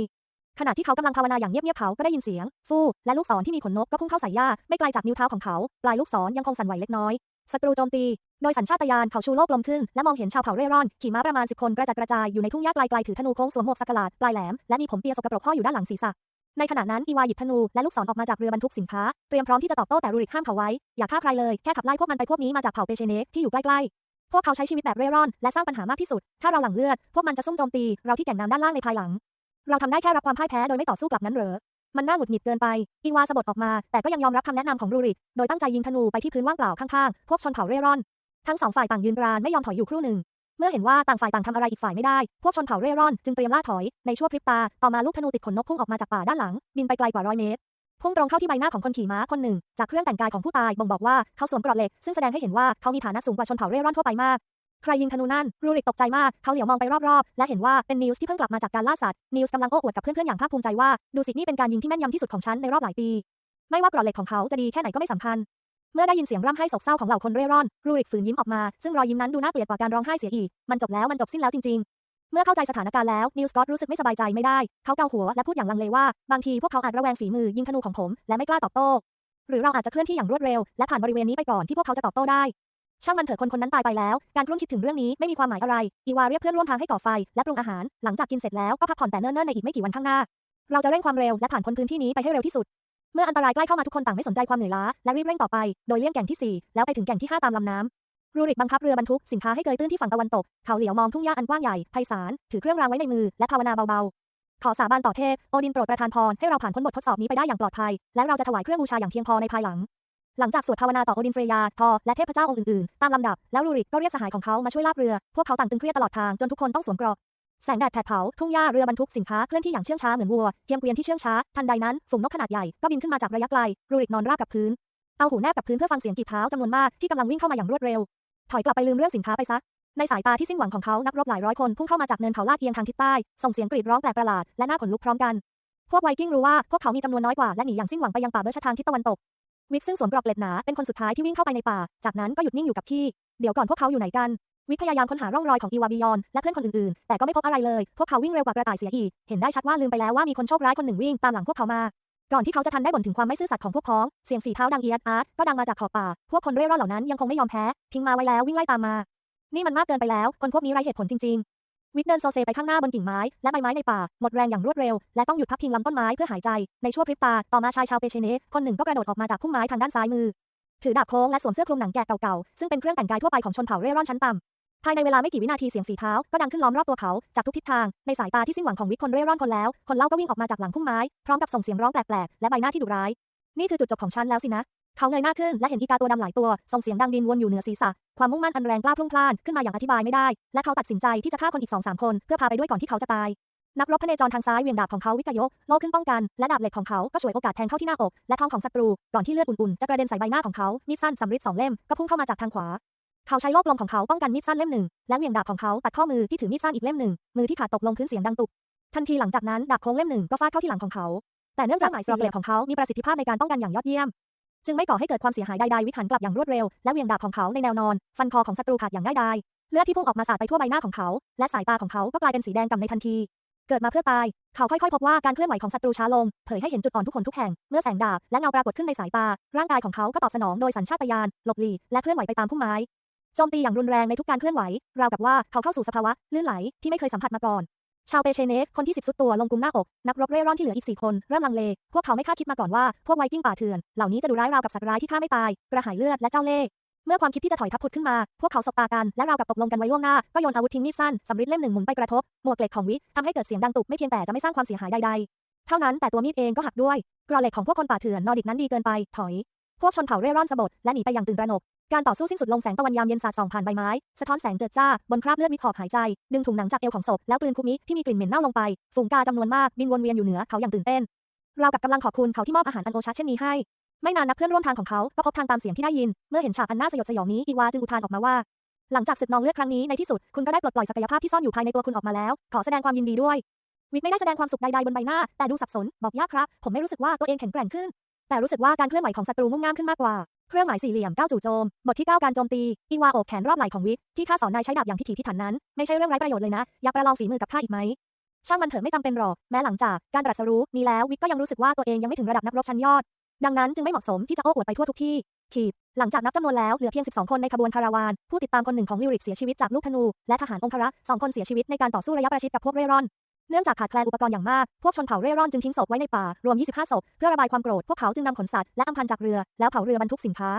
ขณะที่เขากำลังภาวนาอย่างเงียบๆเขาก็ได้ยินเสียง ฟู่และลูกศรที่มีขนนกก็พุ่งเข้าใส่หญ้าไม่ไกลจากนิ้วเท้าของเขา ปลายลูกศรยังคงสั่นไหวเล็กน้อยศัตรูโจมตี โดยสัญชาตญาณเขาชูโลกลมขึ้น และมองเห็นชาวเผ่าเร่ร่อน ขี่ม้าประมาณ10คนกระจัดกระจายอยู่ในทุ่งหญ้าไกลๆถือธนูโค้งสวมหมวกสักหลาดปลายแหลมและมีผมเปียสกปรกห้อยอยู่ด้านหลังศีรษะในขณะนั้นอีวาหยิบธนูและลูกศรออกมาจากเรือบรรทุกสินค้า เตรียมพร้อมที่จะตอบโต้แต่รูริกห้ามเขาไว้ อย่าฆ่าใครเลย แค่ขับไล่พวกมันไปพวกนี้มาจากเผ่าเปเชเนกที่อยู่ใกล้ๆ พวกเขาใช้ชีวิตแบบเร่ร่อน และสร้างปัญหามากที่สุด ถ้าเราหลั่งเลือด พวกมันจะซุ่มโจมตี เราที่แก่งน้ำด้านล่างในภายหลัง เราทำได้แค่รับความพ่ายแพ้โดยไม่ต่อสู้กลับนั้นเหรอ มันน่าหงุดหงิดเกินไป อีวาสะบดออกมา แต่ก็ยังยอมรับคำแนะนำของรูริก โดยตั้งใจยิงธนูไปที่พื้นว่างเปล่าข้างๆ พวกชนเผ่าเร่ร่อน ทั้งสองฝ่ายต่างยืนกรานไม่ยอมถอยอยู่ครู่หนึ่ง เมื่อเห็นว่าต่างฝ่ายต่างทำอะไรอีกฝ่ายไม่ได้ พวกชนเผ่าเร่ร่อนจึงเตรียมล่าถอย ในชั่วพริบตา ต่อมาลูกธนูติดขนนกพุ่งออกมาจากป่าด้านหลัง บินไปไกลกว่าร้อยเมตร พุ่งตรงเข้าที่ใบหน้าของคนขี่ม้าคนหนึ่ง จากเครื่องแต่งกายของผู้ตายบ่งบอกว่าเขาสวมเกราะเหล็ก ซึ่งแสดงให้เห็นว่าเขามีฐานะสูงกว่าชนเผ่าเร่ร่อนทั่วไปมาก ใครยิงธนูนั่น รูริกตกใจมาก เขาเหลียวมองไปรอบๆ และเห็นว่าเป็นนิวส์ที่เพิ่งกลับมาจากการล่าสัตว์ นิวส์กำลังโอ้อวดกับเพื่อนๆอย่างภาคภูมิใจว่า ดูสินี่เป็นการยิงที่แม่นยำที่สุดของฉันในรอบหลายปี ไม่ว่าเกราะเหล็กของเขาจะดีแค่ไหนก็ไม่สำคัญ เมื่อได้ยินเสียงร่ำไห้โศกเศร้าของเหล่าคนเร่ร่อน รูริกฝืนยิ้มออกมา ซึ่งรอยยิ้มนั้นดูน่าเกลียดกว่าการร้องไห้เสียอีก มันจบแล้วมันจบสิ้นแล้วจริงๆ เมื่อเข้าใจสถานการณ์แล้ว นิวสกอตรู้สึกไม่สบายใจไม่ได้ เขาเกาหัวและพูดอย่างลังเลว่า บางทีพวกเขาอาจระแวงฝีมือยิงธนูของผม และไม่กล้าตอบโต้ หรือเราอาจจะเคลื่อนที่อย่างรวดเร็ว และผ่านบริเวณนี้ไปก่อนที่พวกเขาจะตอบโต้ได้ ช่างมันเถอะคนคนนั้นตายไปแล้ว การร่วมคิดถึงเรื่องนี้ไม่มีความหมายอะไร อีวาเรียกเพื่อนร่วมทางให้ก่อไฟ และปรุงอาหาร หลังจากกินเสร็จแล้วก็พักผ่อนแต่เนิ่นๆในอีกไม่กี่วันข้างหน้า เราจะเร่งความเร็วและผ่านพ้นพื้นที่นี้ไปให้เร็วที่สุด เมื่ออันตรายใกล้เข้ามาทุกคนต่างไม่สนใจความเหนื่อยล้าและรีบเร่งต่อไป โดยเลี่ยงแก่งที่ 4 แล้วไปถึงแก่งที่ 5 ตามลำน้ำ รูริกบังคับเรือบรรทุกสินค้าให้เกยตื้นที่ฝั่งตะวันตก เขาเหลียวมองทุ่งหญ้าอันกว้างใหญ่ไพศาล ถือเครื่องรางไว้ในมือ และภาวนาเบาๆ ขอสาบานต่อเทพ โอดินโปรดประทานพรให้เราผ่านพ้นบททดสอบนี้ไปได้อย่างปลอดภัย และเราจะถวายเครื่องบูชาอย่างเพียงพอในภายหลัง หลังจากสวดภาวนาต่อโอดินเฟรยา ทอ และเทพเจ้าองค์อื่นๆ ตามลำดับ แล้วรูริกก็เรียกสหายของเขามาช่วยลากเรือ พวกเขาต่างตึงเครียดตลอดทางจนทุกคนต้องสวมเกราะแสงแดดแผดเผาทุ่งหญ้าเรือบรรทุกสินค้าเคลื่อนที่อย่างเชื่องช้าเหมือนวัวเทียมเกวียนที่เชื่องช้าทันใดนั้นฝูงนกขนาดใหญ่ก็บินขึ้นมาจากระยะไกลรูริกนอนราบกับพื้น เอาหูแนบกับพื้นเพื่อฟังเสียงกีบเท้าจำนวนมากที่กำลังวิ่งเข้ามาอย่างรวดเร็ว ถอยกลับไปลืมเรื่องสินค้าไปซะ ในสายตาที่สิ้นหวังของเขานักรบหลายร้อยคนพุ่งเข้ามาจากเนินเขาลาดเอียงทางทิศใต้ ส่งเสียงกรีดร้องแปลกประหลาดและน่าขนลุกพร้อมกัน พวกไวกิ้งรู้ว่าพวกเขามีจำนวนน้อยกว่าและหนีอย่างสิ้นหวังไปยังป่าเบอร์ชทางทิศตะวันตก วิกซึ่งสวมเกราะเล็ดหนาเป็นคนสุดท้ายที่วิ่งเข้าไปในป่า จากนั้นก็หยุดนิ่งอยู่กับที่ เดี๋ยวก่อนพวกเขาอยู่ไหนกันวิกพยายามค้นหาร่องรอยของอีวาบิยอนและเพื่อนคนอื่นๆ แต่ก็ไม่พบอะไรเลย พวกเขาวิ่งเร็วกว่ากระต่ายเสียอีก เห็นได้ชัดว่าลืมไปแล้วว่ามีคนโชคร้ายคนหนึ่งวิ่งตามหลังพวกเขามา ก่อนที่เขาจะทันได้บ่นถึงความไม่ซื่อสัตย์ของพวกพ้อง เสียงฝีเท้าดังเอียดอาร์ตก็ดังมาจากขอบป่า พวกคนเร่ร่อนเหล่านั้นยังคงไม่ยอมแพ้ ทิ้งมาไว้แล้ววิ่งไล่ตามมา นี่มันมากเกินไปแล้ว คนพวกนี้ไร้เหตุผลจริง ๆ วิกเดินโซเซไปข้างหน้าบนกิ่งไม้และใบไม้ในป่า หมดแรงอย่างรวดเร็ว และต้องหยุดพักพิงลำต้นไม้เพื่อหายใจ ในชั่วพริบตา ต่อมาชายชาวเปเชเนสคนหนึ่งก็กระโดดออกมาจากพุ่มไม้ทางด้านซ้ายมือ ถือดาบโค้งและสวมเสื้อคลุมหนังแกะเก่าๆ ซึ่งเป็นเครื่องแต่งกายทั่วไปของชนเผ่าเร่ร่อนชั้นต่ำ ภายในเวลาไม่กี่วินาทีเสียงฝีเท้าก็ดังขึ้นล้อมรอบตัวเขาจากทุกทิศทาง ในสายตาที่สิ้นหวังของวิกคนเร่ร่อนคนแล้ว คนเล่าก็วิ่งออกมาจากหลังพุ่มไม้พร้อมกับส่งเสียงร้องแปลกๆและใบหน้าที่ดุร้าย นี่คือจุดจบของฉันแล้วสินะ เขาเงยหน้าขึ้นและเห็นอีกาตัวดำหลายตัวส่งเสียงดังดินวนอยู่เหนือศีรษะ ความมุ่งมั่นอันแรงกล้าพลุ่งพล่านขึ้นมาอย่างอธิบายไม่ได้ และเขาตัดสินใจที่จะฆ่าคนอีกสองสามคนเพื่อพาไปด้วยก่อนที่เขาจะตายนักรบพระเนจรทางซ้ายเหวียงดาบของเขาวิกยกโล่ขึ้นป้องกันและดาบเหล็กของเขาก็ฉวยโอกาสแทงเข้าที่หน้าอกและท้องของศัตรูก่อนที่เลือดอุ่นๆจะกระเด็นใส่ใบหน้าของเขามีดสั้นสำริดสองเล่มก็พุ่งเข้ามาจากทางขวา เขาใช้โลกลมของเขาป้องกันมีดสั้นเล่มหนึ่ง และเหวี่ยงดาบของเขาตัดข้อมือที่ถือมีดสั้นอีกเล่มหนึ่ง มือที่ขาดตกลงพื้นเสียงดังตุบ ทันทีหลังจากนั้นดาบโค้งเล่มหนึ่งก็ฟาดเข้าที่หลังของเขา แต่เนื่องจากหมายสี่เหลี่ยมของเขามีประสิทธิภาพในการป้องกันอย่างยอดเยี่ยม จึงไม่ก่อให้เกิดความเสียหายใดๆ วิถันกลับอย่างรวดเร็ว และเหวี่ยงดาบของเขาในแนวนอน ฟันคอของศัตรูขาดอย่างง่ายดาย เลือดที่พุ่งออกมาสาดไปทั่วใบหน้าของเขา และสายตาของเขาก็กลายเป็นสีแดงกำในทันที เกิดมาเพื่อตาย เขาค่อยๆ พบว่าการเคลื่อนไหวของศัตรูช้าลง เผยให้เห็นจุดอ่อนทุกคนทุกแห่ง เมื่อแสงดาบและเงาปรากฏขึ้นในสายตา ร่างกายของเขาก็ตอบสนองโดยสัญชาตญาณ หลบหลีกและเคลื่อนไหวไปตามพุ่มไม้ โจมตีอย่างรุนแรงในทุกการเคลื่อนไหว ราวกับว่าเขาเข้าสู่สภาวะลื่นไหลที่ไม่เคยสัมผัสมาก่อน ชาวเปเชเนสคนที่สิบสุดตัวลงกุมหน้าอก นักรบเร่ร่อนที่เหลืออีกสี่คนเริ่มลังเล พวกเขาไม่คาดคิดมาก่อนว่าพวกไวกิ้งป่าเถื่อนเหล่านี้จะดูร้ายราวกับสัตว์ร้ายที่ฆ่าไม่ตาย กระหายเลือดและเจ้าเล่ห์เมื่อความคิดที่จะถอยทัพผุดขึ้นมา พวกเขาสบตากัน และราวกับตกลงกันไว้ล่วงหน้า ก็โยนอาวุธทิ้งมีดสั้นสำริดเล่มหนึ่งหมุนไปกระทบ หมวกเหล็กของวิทำให้เกิดเสียงดังตุบไม่เพียงแต่จะไม่สร้างความเสียหายใดๆ เท่านั้นแต่ตัวมีดเองก็หักด้วย กรอเหล็กของพวกคนป่าเถื่อนนอร์ดิกนั้นดีเกินไป ถอย พวกชนเผ่าเร่ร่อนสะบดและหนีไปอย่างตื่นตระหนก การต่อสู้สิ้นสุดลงแสงตะวันยามเย็นสาดส่องผ่านใบไม้ สะท้อนแสงเจิดจ้า บนคราบเลือดวิขอบหายใจ ดึงถุงหนังจากเอวของศพแล้วกลืนคุมิที่มีกลิ่นเหม็นเน่าลงไป ฝูงกาจำนวนมากบินวนเวียนอยู่เหนือเขาอย่างตื่นเต้น เรากับกำลังขอบคุณเขาที่มอบอาหารอันโอชะเช่นนี้ให้ ไม่นานนักเพื่อนร่วมทางของเขาก็พบทางตามเสียงที่ได้ยิน เมื่อเห็นฉากอันน่าสยดสยองนี้อีวาจึงอุทานออกมาว่า หลังจากศึกนองเลือดครั้งนี้ในที่สุดคุณก็ได้ปลดปล่อยศักยภาพที่ซ่อนอยู่ภายในตัวคุณออกมาแล้ว ขอแสดงความยินดีด้วยวิทไม่ได้แสดงความสุขใดๆบนใบหน้า แต่ดูสับสน บอกยากครับ ผมไม่รู้สึกว่าตัวเองแข็งแกร่งขึ้น แต่รู้สึกว่าการเคลื่อนไหวของศัตรูมุ่งง่ามขึ้นมากกว่า เครื่องหมายสี่เหลี่ยมก้าวจู่โจม บทที่ 9 การโจมตี อีวาโอบแขนรอบไหล่ของวิทที่ข้าสอนนายใช้ดาบอย่างพิถีพิถันนั้น ไม่ใช่เรื่องไร้ประโยชน์เลยนะ อยากประลองฝีมือกับข้าอีกไหม ช่างมันเถอะไม่จำเป็นหรอก แม้หลังจากการตรัสรู้นี้แล้ววิทก็ยังรู้สึกว่าตัวเองยังไม่ถึงระดับนักรบชั้นยอด ดังนั้นจึงไม่เหมาะสมที่จะโอ้อวดไปทั่วทุกที่ ขีด หลังจากนับจำนวนแล้วเหลือเพียง 12 คนในขบวนคาราวาน ผู้ติดตามคนหนึ่งของลิริกเสียชีวิตจากลูกธนู และทหารองครักษ์สองคนเสียชีวิตในการต่อสู้ระยะประชิดกับพวกเร่ร่อน เนื่องจากขาดแคลนอุปกรณ์อย่างมาก พวกชนเผ่าเร่ร่อนจึงทิ้งศพไว้ในป่า รวม 25 ศพ เพื่อระบายความโกรธ พวกเขาจึงนำขนสัตว์และอำพันจากเรือ แล้วเผาเรือบรรทุกสินค้า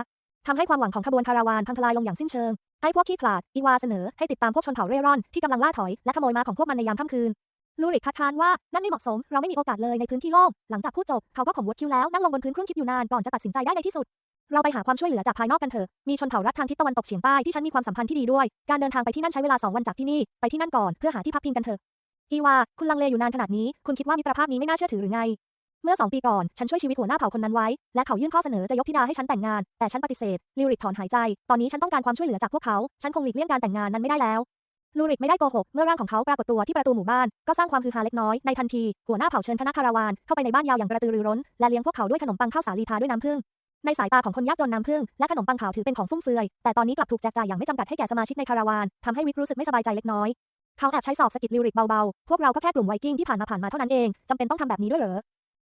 ทำให้ความหวังของขบวนคาราวานพังทลายลงอย่างสิ้นเชิง ให้พวกขี้ขลาด อีวาเสนอให้ติดตามพวกชนเผ่าเร่ร่อนที่กำลังล่าถอยและขโมยม้าของพวกมันในยามค่ำคืน ลูริกคัดค้านว่านั่นไม่เหมาะสม เราไม่มีโอกาสเลยในพื้นที่โล่ง หลังจากพูดจบเขาก็ขมวดคิ้วแล้วนั่งลงบนพื้นครุ่นคิดอยู่นานก่อนจะตัดสินใจได้ในที่สุด เราไปหาความช่วยเหลือจากภายนอกกันเถอะ มีชนเผ่ารัฐทางทิศตะวันตกเฉียงใต้ที่ฉันมีความสัมพันธ์ที่ดีด้วย การเดินทางไปที่นั่นใช้เวลาสองวันจากที่นี่ ไปที่นั่นก่อนเพื่อหาที่พักพิงกันเถอะ อีวา คุณลังเลอยู่นานขนาดนี้ คุณคิดว่ามิตรภาพนี้ไม่น่าเชื่อถือหรือไง เมื่อสองปีก่อน ฉันช่วยชีวิตหัวหน้าเผ่าคนนั้นไว้ และเขายื่นข้อเสนอจะยกธิดาให้ฉันแต่งงาน แต่ฉันปฏิเสธ ลิริกถอนหายใจ ตอนนี้ฉันต้องการความช่วยเหลือจากพวกเขา ฉันคงหลีกเลี่ยงการแต่งงานนั้นไม่ได้แล้วลูริกไม่ได้โกหก เมื่อร่างของเขาปรากฏตัวที่ประตูหมู่บ้าน ก็สร้างความฮือฮาเล็กน้อย ในทันที หัวหน้าเผ่าเชิญคณะคาราวาน เข้าไปในบ้านยาวอย่างกระตือรือร้น และเลี้ยงพวกเขาด้วยขนมปังข้าวสาลีทาด้วยน้ำผึ้ง ในสายตาของคนยากจนน้ำผึ้งและขนมปังขาวถือเป็นของฟุ่มเฟือย แต่ตอนนี้กลับถูกแจกจ่ายอย่างไม่จำกัดให้แก่สมาชิกในคาราวานทำให้วิกรู้สึกไม่สบายใจเล็กน้อย เขาแอบใช้ศอกสะกิดลิริกเบาๆ พวกเราก็แค่กลุ่มไวกิ้งที่ผ่านมาผ่านมาเท่านั้นเองจำเป็นต้องทำแบบนี้ด้วยเหรอ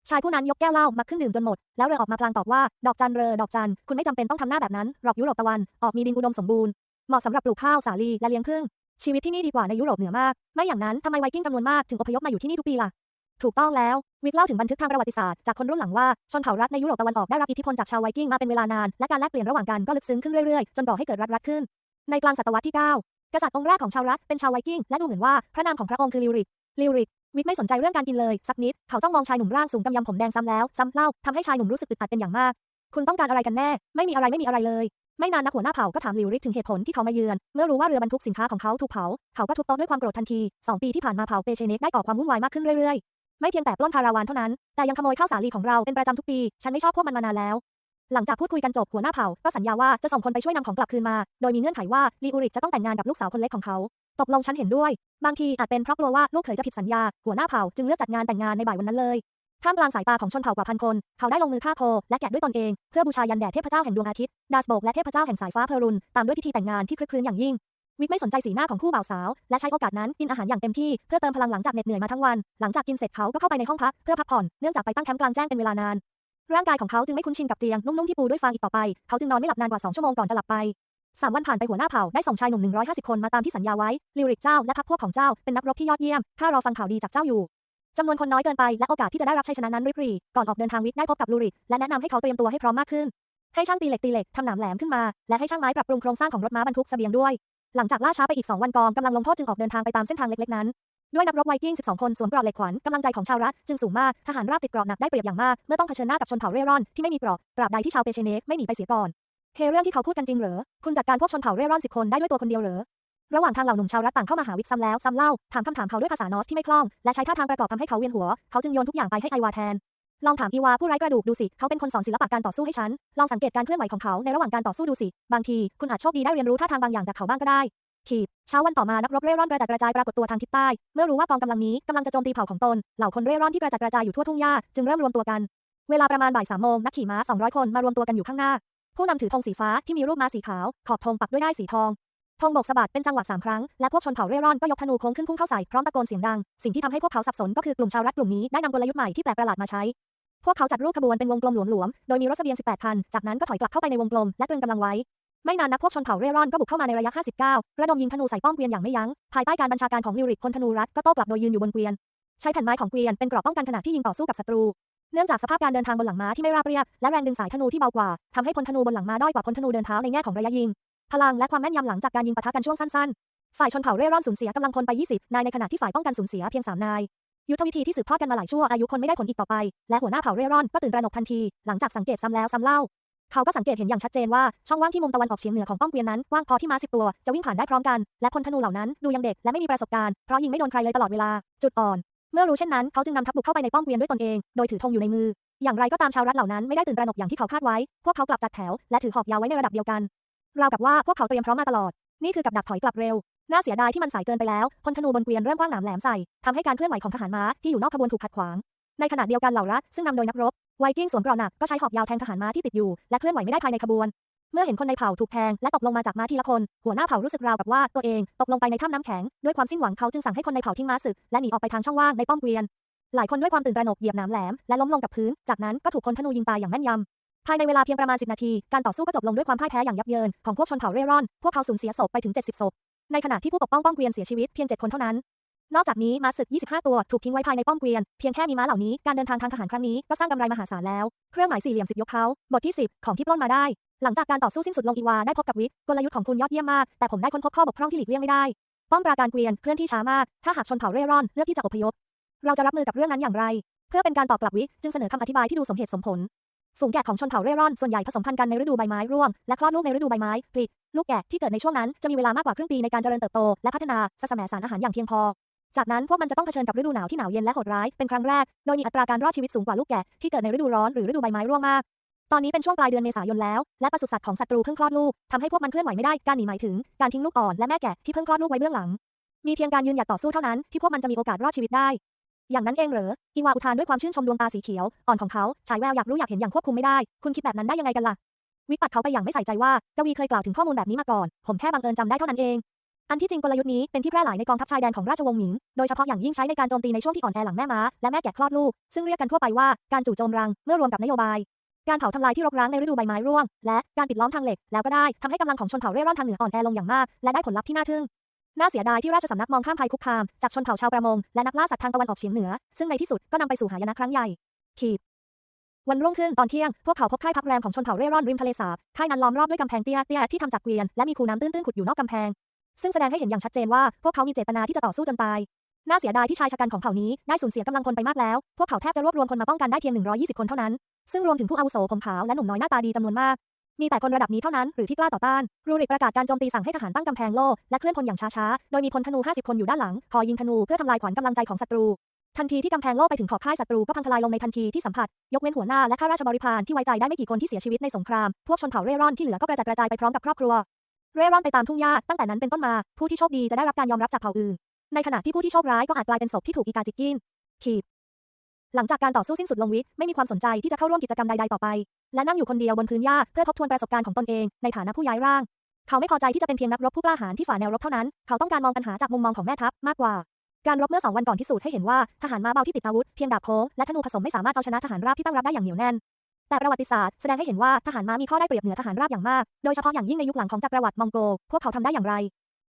ชายผู้นั้นยกแก้วเหล้ามาขึ้นดื่มจนหมด แล้วเรือออกมาพลางตอบว่า ดอกจันเรอดอกจัน คุณไม่จำเป็นต้องทำหน้าแบบนั้น หรอกยุโรปตะวัน ออกมีดินอุดมสมบูรณ์ เหมาะสำหรับปลูกข้าวสาลีและเลี้ยงผึ้ง ชีวิตที่นี่ดีกว่าในยุโรปเหนือมาก ไม่อย่างนั้นทำไมไวกิ้งจำนวนมากถึงอพยพมาอยู่ที่นี่ทุกปีล่ะถูกต้องแล้ว วิกเล่าถึงบันทึกทางประวัติศาสตร์จากคนรุ่นหลังว่า ชนเผ่ารัฐในยุโรปตะวันออกได้รับอิทธิพลจากชาวไวกิ้งมาเป็นเวลานาน และการแลกเปลี่ยนระหว่างกันก็ลึกซึ้งขึ้นเรื่อยๆ จนก่อให้เกิดรัฐรัฐขึ้น ในกลางศตวรรษที่ 9 กษัตริย์องค์แรกของชาวรัฐเป็นชาวไวกิ้ง และดูเหมือนว่าพระนามของพระองค์คือลิริกลิริกวิกไม่สนใจเรื่องการกินเลย สักนิด เขาจ้องมองชายหนุ่มร่างสูงกำยำผมแดงซ้ำแล้วซ้ำเล่าทำให้ชายหนุ่มรู้สึกอึดอัดเป็นอย่างมาก คุณต้องการอะไรกันแน่ ไม่มีอะไรไม่มีอะไรเลย ไม่นานนักหัวหน้าเผ่าก็ถามลิวริกถึงเหตุผลที่เขามาเยือน เมื่อรู้ว่าเรือบรรทุกสินค้าของเขาถูกเผา เขาก็ทุบโต๊ะด้วยความโกรธทันทีสองปีที่ผ่านมาเผ่าเปเชเนกได้ก่อความวุ่นวายมากขึ้นเรื่อยๆ ไม่เพียงแต่ปล้นคาราวานเท่านั้น แต่ยังขโมยข้าวสาลีของเราเป็นประจำทุกปี ฉันไม่ชอบพวกมันมานานแล้ว หลังจากพูดคุยกันจบหัวหน้าเผ่าก็สัญญาว่าจะส่งคนไปช่วยนำของกลับคืนมา โดยมีเงื่อนไขว่าลีอูริกจะต้องแต่งงานกับลูกสาวคนเล็กของเขาตกลงฉันเห็นด้วย บางทีอาจเป็นเพราะกลัวว่าลูกเขยจะผิดสัญญา หัวหน้าเผ่าจึงเลือกจัดงานแต่งงานในบ่ายวันนั้นเลยท่ามกลางสายตาของชนเผ่ากว่าพันคน เขาได้ลงมือฆ่าโค และแกะด้วยตนเอง เพื่อบูชายันแด่เทพเจ้าแห่งดวงอาทิตย์ ดาสโบกและเทพเจ้าแห่งสายฟ้าเพรุน ตามด้วยพิธีแต่งงานที่คลึกครื้นอย่างยิ่ง วิกไม่สนใจสีหน้าของคู่บ่าวสาว และใช้โอกาสนั้นกินอาหารอย่างเต็มที่เพื่อเติมพลังหลังจากเหน็ดเหนื่อยมาทั้งวัน หลังจากกินเสร็จเขาก็เข้าไปในห้องพักเพื่อพักผ่อน เนื่องจากไปตั้งแคมป์กลางแจ้งเป็นเวลานาน ร่างกายของเขาจึงไม่คุ้นชินกับเตียงนุ่มๆที่ปูด้วยฟางอีกต่อไป เขาจึงนอนไม่หลับนานกว่า2ชั่วโมงก่อนจะหลับไปสามวันผ่านไปหัวหน้าเผ่าได้ส่งชายหนุ่ม 150 คนมาตามที่สัญญาไว้ ลิริกเจ้าและพรรคพวกของเจ้าเป็นนักรบที่ยอดเยี่ยม ข้ารอฟังข่าวดีจากเจ้าอยู่ จำนวนคนน้อยเกินไปและโอกาสที่จะได้รับชัยชนะนั้นริบหรี่ก่อนออกเดินทางวิกได้พบกับลูริกและแนะนำให้เขาเตรียมตัวให้พร้อมมากขึ้น ให้ช่างตีเหล็กตีเหล็กทำหนามแหลมขึ้นมา และให้ช่างไม้ปรับปรุงโครงสร้างของรถม้าบรรทุกเสบียงด้วย หลังจากล่าช้าไปอีก 2 วันกองกำลังลงโทษจึงออกเดินทางไปตามเส้นทางเล็กๆนั้น ด้วยนักรบไวกิ้ง 12 คนสวมเกราะเหล็กขวัญกำลังใจของชาวรัฐจึงสูงมาก ทหารราบติดเกราะหนักได้เปรียบอย่างมาก เมื่อต้องเผชิญหน้ากับชนเผ่าเร่ร่อนที่ไม่มีเกราะตราบใดที่ชาวเปเชเนกไม่หนีไปเสียก่อนเฮเรื่องที่เขาพูดกันจริงเหรอ คุณจัดการพวกชนเผ่าเร่ร่อนสิบคนได้ด้วยตัวคนเดียวเหรอ ระหว่างทางเหล่าหนุ่มชาวรัฐต่างเข้ามาหาวิกซ้ำแล้วซ้ำเล่า ถามคำถามเขาด้วยภาษานอสที่ไม่คล่อง และใช้ท่าทางประกอบทำให้เขาเวียนหัว เขาจึงโยนทุกอย่างไปให้ไอวาแทน ลองถามอีวาผู้ไร้กระดูกดูสิ เขาเป็นคนสอนศิลปะการต่อสู้ให้ฉัน ลองสังเกตการเคลื่อนไหวของเขาในระหว่างการต่อสู้ดูสิ บางทีคุณอาจโชคดีได้เรียนรู้ท่าทางบางอย่างจากเขาบ้างก็ได้ ขีดเช้าวันต่อมานักรบเร่ร่อนกระจัดกระจายปรากฏตัวทางทิศใต้ เมื่อรู้ว่ากองกำลังนี้กำลังจะโจมตีเผ่าของตน เหล่าคนเร่ร่อนที่กระจัดกระจายอยู่ทั่วทุ่งหญ้าจึงเริ่มรวมตัวกัน เวลาประมาณบ่ายสามโมงนักขี่ม้า200คนมารวมตัวกันอยู่ข้างหน้า ผู้นำถือธงสีฟ้าที่มีรูปม้าสีขาว ขอบธงปักด้วยด้ายสีทองธงโบกสะบัดเป็นจังหวะสามครั้ง และพวกชนเผ่าเร่ร่อนก็ยกธนูโค้งขึ้นพุ่งเข้าใส่พร้อมตะโกนเสียงดัง สิ่งที่ทำให้พวกเขาสับสนก็คือกลุ่มชาวรัฐกลุ่มนี้ได้นำกลยุทธ์ใหม่ที่แปลกประหลาดมาใช้ พวกเขาจัดรูปขบวนเป็นวงกลมหลวมๆ โดยมีรถเสบียง 18 คัน จากนั้นก็ถอยกลับเข้าไปในวงกลมและตรึงกำลังไว้ ไม่นานนักพวกชนเผ่าเร่ร่อนก็บุกเข้ามาในระยะ 59 ระดมยิงธนูใส่ป้อมเกวียนอย่างไม่ยั้ง ภายใต้การบัญชาการของลิริกพลธนูรัฐก็โต้กลับโดยยืนอยู่บนเกวียน ใช้แผ่นไม้ของเกวียนเป็นเกราะป้องกันขณะที่ยิงต่อสู้กับศัตรู เนื่องจากสภาพการเดินทางบนหลังม้าที่ไม่ราบเรียบและแรงดึงสายธนูที่เบากว่าทำให้พลธนูบนหลังม้าด้อยกว่าพลธนูเดินเท้าในแง่ของระยะยิง พลังและความแม่นยำหลังจากการยิงปะทะกันช่วงสั้นๆ ฝ่ายชนเผ่าเร่ร่อนสูญเสียกำลังพลไป 20 นายในขณะที่ฝ่ายป้องกันสูญเสียเพียง3นายยุทธวิธีที่สืบทอดกันมาหลายชั่วอายุคนไม่ได้ผลอีกต่อไป และหัวหน้าเผ่าเร่ร่อนก็ตื่นตระหนกทันที หลังจากสังเกตซ้ำแล้วซ้ำเล่า เขาก็สังเกตเห็นอย่างชัดเจนว่าช่องว่างที่มุมตะวันออกเฉียงเหนือของป้อมเกวียนนั้นกว้างพอที่ม้าสิบตัวจะวิ่งผ่านได้พร้อมกันและพลธนูเหล่านั้นดูยังเด็กและไม่มีประสบการณ์เพราะยิงไม่โดนใครเลยตลอดเวลาจุดอ่อน เมื่อรู้เช่นนั้นเขาจึงนำทัพบุกเข้าไปในป้อมเกวียนด้วยตนเอง โดยถือธงอยู่ในมือ อย่างไรก็ตามชาวรัฐเหล่านั้นไม่ได้ตื่นตระหนกอย่างที่เขาคาดไว้ พวกเขากลับจัดแถวและถือหอกยาวไว้ในระดับเดียวกันราวกับว่าพวกเขาเตรียมพร้อมมาตลอด นี่คือกับดักถอยกลับเร็วน่าเสียดายที่มันสายเกินไปแล้วพลธนูบนเกวียนเริ่มคว้างหนามแหลมใส่ทำให้การเคลื่อนไหวของทหารม้าที่อยู่นอกขบวนถูกขัดขวางในขณะเดียวกันเหล่ารัฐซึ่งนำโดยนักรบ ไวกิ้งสวมเกราะหนักก็ใช้หอกยาวแทงทหารม้าที่ติดอยู่ และเคลื่อนไหวไม่ได้ภายในขบวน เมื่อเห็นคนในเผ่าถูกแทงและตกลงมาจากม้าทีละคน หัวหน้าเผ่ารู้สึกราวกับว่าตัวเองตกลงไปในถ้ำน้ำแข็งด้วยความสิ้นหวังเขาจึงสั่งให้คนในเผ่าทิ้งม้าศึกและหนีออกไปทางช่องว่างในป้อมเกวียน หลายคนด้วยความตื่นตระหนกเหยียบหนามแหลมและล้มลงกับพื้น จากนั้นก็ถูกคนธนูยิงตายอย่างแม่นยำภายในเวลาเพียงประมาณ 10 นาที การต่อสู้ก็จบลงด้วยความพ่ายแพ้อย่างยับเยินของพวกชนเผ่าเร่ร่อน พวกเขาสูญเสียศพไปถึง 70 ศพ ในขณะที่ผู้ปกป้องป้อมเกวียนเสียชีวิตเพียง 7 คนเท่านั้น นอกจากนี้ม้าศึก 25 ตัวถูกทิ้งไว้ภายในป้อมเกวียน เพียงแค่มีม้าเหล่านี้การเดินทางทางทหารครั้งนี้ก็สร้างกำไรมหาศาลแล้ว เครื่องหมายสี่เหลี่ยมสิบยกเขาบทที่ 10 ของที่ปล้นมาได้ หลังจากการต่อสู้สิ้นสุดลงอีวาได้พบกับวิกกลยุทธ์ของคุณยอดเยี่ยมมาก แต่ผมได้ค้นพบข้อบกพร่องที่หลีกเลี่ยงไม่ได้ ป้อมปราการเกวียนเคลื่อนที่ช้ามาก ถ้าหากชนเผ่าเร่ร่อนเลือกที่จะอพยพ เราจะรับมือกับเรื่องนั้นอย่างไร เพื่อเป็นการตอบกลับวิกจึงเสนอคำอธิบายที่ดูสมเหตุสมผลฝูงแกะของชนเผ่าเร่ร่อนส่วนใหญ่ผสมพันธุ์กันในฤดูใบไม้ร่วงและคลอดลูกในฤดูใบไม้ผลิลูกแกะที่เกิดในช่วงนั้นจะมีเวลามากกว่าครึ่งปีในการเจริญเติบโตและพัฒนาสะสมสารอาหารอย่างเพียงพอ จากนั้นพวกมันจะต้องเผชิญกับฤดูหนาวที่หนาวเย็นและโหดร้ายเป็นครั้งแรก โดยมีอัตราการรอดชีวิตสูงกว่าลูกแกะที่เกิดในฤดูร้อนหรือฤดูใบไม้ร่วงมาก ตอนนี้เป็นช่วงปลายเดือนเมษายนแล้ว และปศุสัตว์ของศัตรูเพิ่งคลอดลูกทำให้พวกมันเคลื่อนไหวไม่ได้ การหนีหมายถึงการทิ้งลูกอ่อนและแม่แกะที่เพิ่งคลอดลูกไว้เบื้องหลัง มีเพียงการยืนหยัดต่อสู้เท่านั้นที่พวกมันจะมีโอกาสรอดชีวิตได้ อย่างนั้นเองเหรอ อีวาอุทานด้วยความชื่นชมดวงตาสีเขียวอ่อนของเขาฉายแววอยากรู้อยากเห็นอย่างควบคุมไม่ได้ คุณคิดแบบนั้นได้ยังไงกันล่ะวิปัดเขาไปอย่างไม่ใส่ใจว่ากวีเคยกล่าวถึงข้อมูลแบบนี้มาก่อน ผมแค่บังเอิญจำได้เท่านั้นเอง อันที่จริงกลยุทธ์นี้เป็นที่แพร่หลายในกองทัพชายแดนของราชวงศ์หมิง โดยเฉพาะอย่างยิ่งใช้ในการโจมตีในช่วงที่อ่อนแอหลังแม่ม้าและแม่แกะคลอดลูก ซึ่งเรียกกันทั่วไปว่าการจู่โจมรัง เมื่อรวมกับนโยบาย การเผาทำลายที่รกร้างในฤดูใบไม้ร่วง และการปิดล้อมทางเหล็ก แล้วก็ได้ทำให้กำลังของชนเผ่าเร่ร่อนทางเหนืออ่อนแอลงอย่างมาก และได้ผลลัพธ์ที่น่าทึ่ง น่าเสียดายที่ราชสำนักมองข้ามภัยคุกคามจากชนเผ่าชาวประมงและนักล่าสัตว์ทางตะวันออกเฉียงเหนือ ซึ่งในที่สุดก็นำไปสู่หายนะครั้งใหญ่ขีดวันรุ่งขึ้นตอนเที่ยง พวกเขาพบค่ายพักแรมของชนเผ่าเร่ร่อนริมทะเลสาบ ค่ายนั้นล้อมรอบด้วยกำแพงเตี้ยๆที่ทำจากเกวียนและมีคูน้ำตื้นๆขุดอยู่นอกกำแพง ซึ่งแสดงให้เห็นอย่างชัดเจนว่าพวกเขามีเจตนาที่จะต่อสู้จนตาย น่าเสียดายที่ชายชะกันของเผ่านี้ได้สูญเสียกำลังพลไปมากแล้ว พวกเขาแทบจะรวบรวมคนมาป้องกันได้เพียง 120 คนเท่านั้น ซึ่งรวมถึงผู้อาวุโสผมขาวและหนุ่มน้อยหน้าตาดีจำนวนมาก มีแต่คนระดับนี้เท่านั้นหรือที่กล้าต่อต้าน รูริกประกาศการโจมตีสั่งให้ทหารตั้งกำแพงโล่และเคลื่อนพลอย่างช้าๆ โดยมีพลธนู 50 คนอยู่ด้านหลัง คอยยิงธนูเพื่อทำลายขวัญกำลังใจของศัตรู ทันทีที่กำแพงโล่ไปถึงขอบค่ายศัตรูก็พังทลายลงในทันทีที่สัมผัส ยกเว้นหัวหน้าและข้าราชบริพารที่ไว้ใจได้ไม่กี่คนที่เสียชีวิตในสงคราม พวกชนเผ่าเร่ร่อนที่เหลือก็กระจัดกระจายไปพร้อมกับครอบครัว เร่ร่อนไปตามทุ่งหญ้าตั้งแต่นั้นเป็นต้นมา ผู้ที่โชคดีจะได้รับการยอมรับจากเผ่าอื่น ในขณะที่ผู้ที่โชคร้ายก็อาจกลายเป็นศพที่ถูกอีกาจิกกินขีดหลังจากการต่อสู้สิ้นสุดลงวิกไม่มีความสนใจที่จะเข้าร่วมกิจกรรมใดๆต่อไป และนั่งอยู่คนเดียวบนพื้นหญ้าเพื่อทบทวนประสบการณ์ของตนเองในฐานะผู้ย้ายร่าง เขาไม่พอใจที่จะเป็นเพียงนักรบผู้กล้าหาญที่ฝ่าแนวรบเท่านั้น เขาต้องการมองปัญหาจากมุมมองของแม่ทัพมากกว่า การรบเมื่อสองวันก่อนพิสูจน์ให้เห็นว่าทหารม้าเบาที่ติดอาวุธเพียงดาบโค้งและธนูผสมไม่สามารถเอาชนะทหารราบที่ตั้งรับได้อย่างเหนียวแน่น แต่ประวัติศาสตร์แสดงให้เห็นว่าทหารม้ามีข้อได้เปรียบเหนือทหารราบอย่างมาก โดยเฉพาะอย่างยิ่งในยุคหลังของจักรวรรดิมองโก พวกเขาทำได้อย่างไร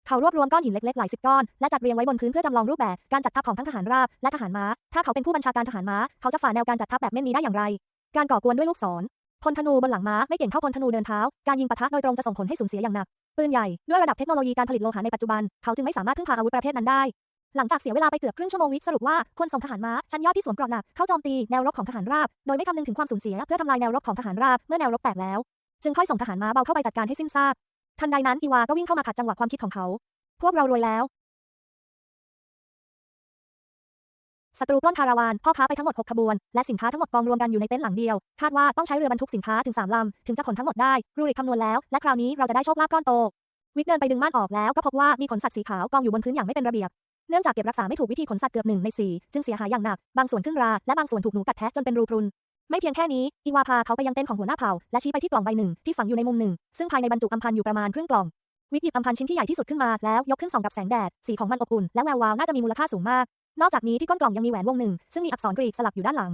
เขารวบรวมก้อนหินเล็กๆหลายสิบก้อนและจัดเรียงไว้บนพื้นเพื่อจำลองรูปแบบการจัดทัพของทั้งทหารราบและทหารม้า ถ้าเขาเป็นผู้บัญชาการทหารม้า เขาจะฝ่าแนวการจัดทัพแบบเม่นนี้ได้อย่างไร การก่อกวนด้วยลูกศรพลธนูบนหลังม้าไม่เก่งเท่าพลธนูเดินเท้า การยิงปะทะโดยตรงจะส่งผลให้สูญเสียอย่างหนัก ปืนใหญ่ ด้วยระดับเทคโนโลยีการผลิตโลหะในปัจจุบัน เขาจึงไม่สามารถพึ่งพาอาวุธประเภทนั้นได้ หลังจากเสียเวลาไปเกือบครึ่งชั่วโมงวิกสรุปว่าควรส่งทหารม้าชั้นยอดที่สวมเกราะหนักเข้าโจมตีแนวรบของทหารราบ โดยไม่คำนึงถึงความสูญเสียเพื่อทำลายแนวรบของทหารราบเมื่อแนวรบแตกแล้ว จึงค่อยส่งทหารม้าเบาเข้าไปจัดการให้สิ้นซากทันใดนั้นอีวาก็วิ่งเข้ามาขัดจังหวะความคิดของเขา พวกเรารวยแล้วศัตรูปล้นคาราวานพ่อค้าไปทั้งหมด 6 ขบวน และสินค้าทั้งหมดกองรวมกันอยู่ในเต็นท์หลังเดียว คาดว่าต้องใช้เรือบรรทุกสินค้าถึง 3 ลำ ถึงจะขนทั้งหมดได้ รูริกคำนวณแล้ว และคราวนี้เราจะได้โชคลาภก้อนโต วิกเดินไปดึงม่านออกแล้วก็พบว่ามีขนสัตว์สีขาวกองอยู่บนพื้นอย่างไม่เป็นระเบียบ เนื่องจากเก็บรักษาไม่ถูกวิธีขนสัตว์เกือบหนึ่งในสี่จึงเสียหายอย่างหนัก บางส่วนขึ้นรา และบางส่วนถูกหนูกัดแทะจนเป็นรูพรุน ไม่เพียงแค่นี้ อีวาพาเขาไปยังเต็นท์ของหัวหน้าเผ่า และชี้ไปที่กล่องใบหนึ่งที่ฝังอยู่ในมุมหนึ่ง ซึ่งภายในบรรจุอัมพันอยู่ประมาณครึ่งกล่อง วิกหยิบอัมพันชิ้นที่ใหญ่ที่สุดขึ้นมาแล้วยกขึ้นส่องกับแสงแดด สีของมันอบอุ่นและแวววาวน่าจะมีมูลค่าสูงมาก นอกจากนี้ที่ก้นกล่องยังมีแหวนวงหนึ่งซึ่งมีอักษรกรีกสลักอยู่ด้านหลัง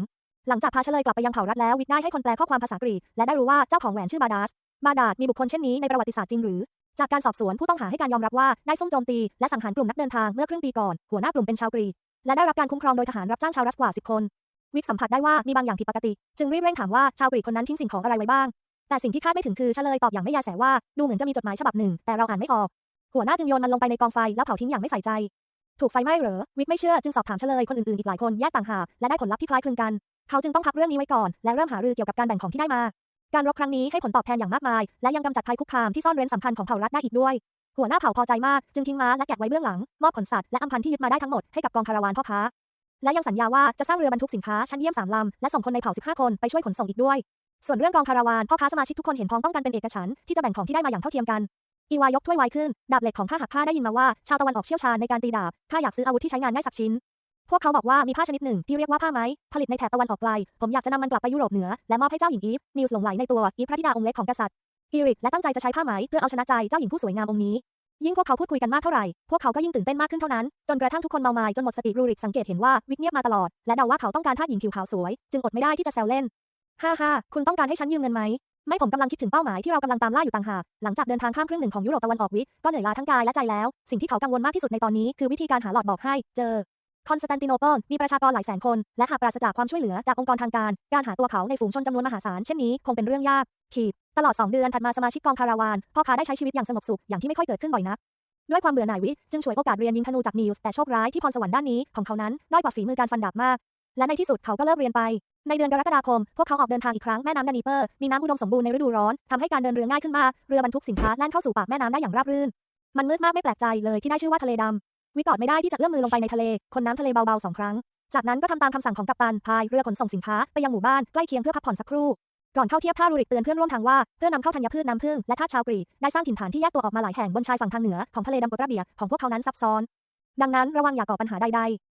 หลังจากพาเฉลยกลับไปยังเผ่ารัฐแล้ววิกได้ให้คนแปลข้อความภาษากรีกและได้รู้ว่าเจ้าของแหวนชื่อบาดัสบาดาดมีบุคคลเช่นนี้ในประวัติศาสตร์จริงหรือ จากการสอบสวนผู้ต้องหาให้การยอมรับว่าได้ซุ่มโจมตีและสังหารกลุ่มนักเดินทางเมื่อครึ่งปีก่อนหัวหน้ากลุ่มเป็นชาวกรีกและได้รับการคุ้มครองโดยทหารรับจ้างชาวรัสกว่า 10 คน วิกสัมผัสได้ว่ามีบางอย่างผิดปกติ จึงรีบเร่งถามว่าชาวกรีกคนนั้นทิ้งสิ่งของอะไรไว้บ้าง แต่สิ่งที่คาดไม่ถึงคือเฉลยตอบอย่างไม่แยแสว่าดูเหมือนจะมีจดหมายฉบับหนึ่ง แต่เราอ่านไม่ออก หัวหน้าจึงโยนมันลงไปในกองไฟแล้วเผาทิ้งอย่างไม่ใส่ใจ ถูกไฟไหม้เหรอ วิกไม่เชื่อจึงสอบถามเฉลยคนอื่นๆอีกหลายคนแยกต่างหากและได้ผลลัพธ์ที่คล้ายคลึงกัน เขาจึงต้องพักเรื่องนี้ไว้ก่อนและเริ่มหารือเกี่ยวกับการแบ่งของที่ได้มา การรบครั้งนี้ให้ผลตอบแทนอย่างมากมาย และยังกำจัดภัยคุกคามที่ซ่อนเร้นสำคัญของเผ่ารัฐได้อีกด้วย หัวหน้าเผ่าพอใจมาก จึงทิ้งม้าและแกะไว้เบื้องหลัง มอบขนสัตว์และอำพันที่ยึดมาได้ทั้งหมดให้กับกองคาราวานพ่อค้า และยังสัญญาว่าจะสร้างเรือบรรทุกสินค้าชั้นเยี่ยมสามลำและส่งคนในเผ่า 15 คนไปช่วยขนส่งอีกด้วย ส่วนเรื่องกองคาราวานพ่อค้าสมาชิกทุกคนเห็นพ้องต้องกันเป็นเอกฉันท์ที่จะแบ่งของที่ได้มาอย่างเท่าเทียมกันอีวายกถ้วยไวน์ขึ้น ดาบเหล็กของข้าหากข้าได้ยินมาว่า ชาวตะวันออกเชี่ยวชาญในการตีดาบ ข้าอยากซื้ออาวุธที่ใช้งานง่ายสักชิ้น พวกเขาบอกว่ามีผ้าชนิดหนึ่งที่เรียกว่าผ้าไหมผลิตในแถบตะวันออกไกล ผมอยากจะนำมันกลับไปยุโรปเหนือ และมอบให้เจ้าหญิงอีฟ นิวส์หลงไหลในตัวอีฟพระธิดาองค์เล็กของกษัตริย์อีริกและตั้งใจจะใช้ผ้าไหมเพื่อเอาชนะใจเจ้าหญิงผู้สวยงามองค์นี้ ยิ่งพวกเขาพูดคุยกันมากเท่าไหร่ พวกเขาก็ยิ่งตื่นเต้นมากขึ้นเท่านั้น จนกระทั่งทุกคนเมามายจนหมดสติรูริกสังเกตเห็นว่าวิกเงียบมาตลอด และเดาว่าเขาต้องการทาสหญิงผิวขาวสวย จึงอดไม่ได้ที่จะแซวเล่นฮ่าฮ่าคุณต้องการให้ฉันยืมเงินไหมไม่ผมกำลังคิดถึงเป้าหมายที่เรากำลังตามล่าอยู่ต่างหาก หลังจากเดินทางข้ามครึ่งหนึ่งของยุโรปตะวันออกวิกก็เหนื่อยล้าทั้งกายและใจแล้ว สิ่งที่เขากังวลมากที่สุดในตอนนี้คือวิธีการหาหลอดบอกให้ เจอ อนสแตนติโนเปิลมีประชากรหลายแสนคน และหากปราศจากความช่วยเหลือจากองค์กรทางการ การหาตัวเขาในฝูงชนจำนวนมหาศาลเช่นนี้คงเป็นเรื่องยากขีดตลอด 2 เดือนถัดมาสมาชิกกองคาราวาน พ่อค้าได้ใช้ชีวิตอย่างสงบสุข อย่างที่ไม่ค่อยเกิดขึ้นบ่อยนัก ด้วยความเบื่อหน่ายวิจึงฉวยโอกาสเรียนยิงธนูจากนิวส์แต่โชคร้ายที่พรสวรรค์ด้านนี้ของเขานั้นด้อยกว่าฝีมือการฟันดาบมาก และในที่สุดเขาก็เลิกเรียนไป ในเดือนกรกฎาคม พวกเขาออกเดินทางอีกครั้งแม่น้ำดานีเปอร์มีน้ำอุดมสมบูรณ์ในฤดูร้อนทำให้การเดินเรือง่ายขึ้นมากเรือบรรทุกสินค้าแล่นเข้าสู่ปากแม่น้ำได้อย่างราบรื่นมันมืดมากไม่แปลกใจเลยที่ได้ชื่อว่าทะเลดำ วิกอดไม่ได้ที่จะเอื้อมมือลงไปในทะเล คนน้ำทะเลเบาๆสองครั้ง จากนั้นก็ทำตามคำสั่งของกัปตันพายเรือขนส่งสินค้าไปยังหมู่บ้านใกล้เคียงเพื่อพักผ่อนสักครู่ ก่อนเข้าเทียบท่ารูริกเตือนเพื่อนร่วมทางว่าเพื่อนำเข้าธัญพืชน้ำผึ้งและทาสชาวกรีกได้สร้างถิ่นฐานที่แยกตัวออกมาหลายแห่งบนชายฝั่งทางเหนือของทะเลดัมโกตราเบียของพวกเขานั้นซับซ้อน ดังนั้นระวังอย่าก่อปัญหาใด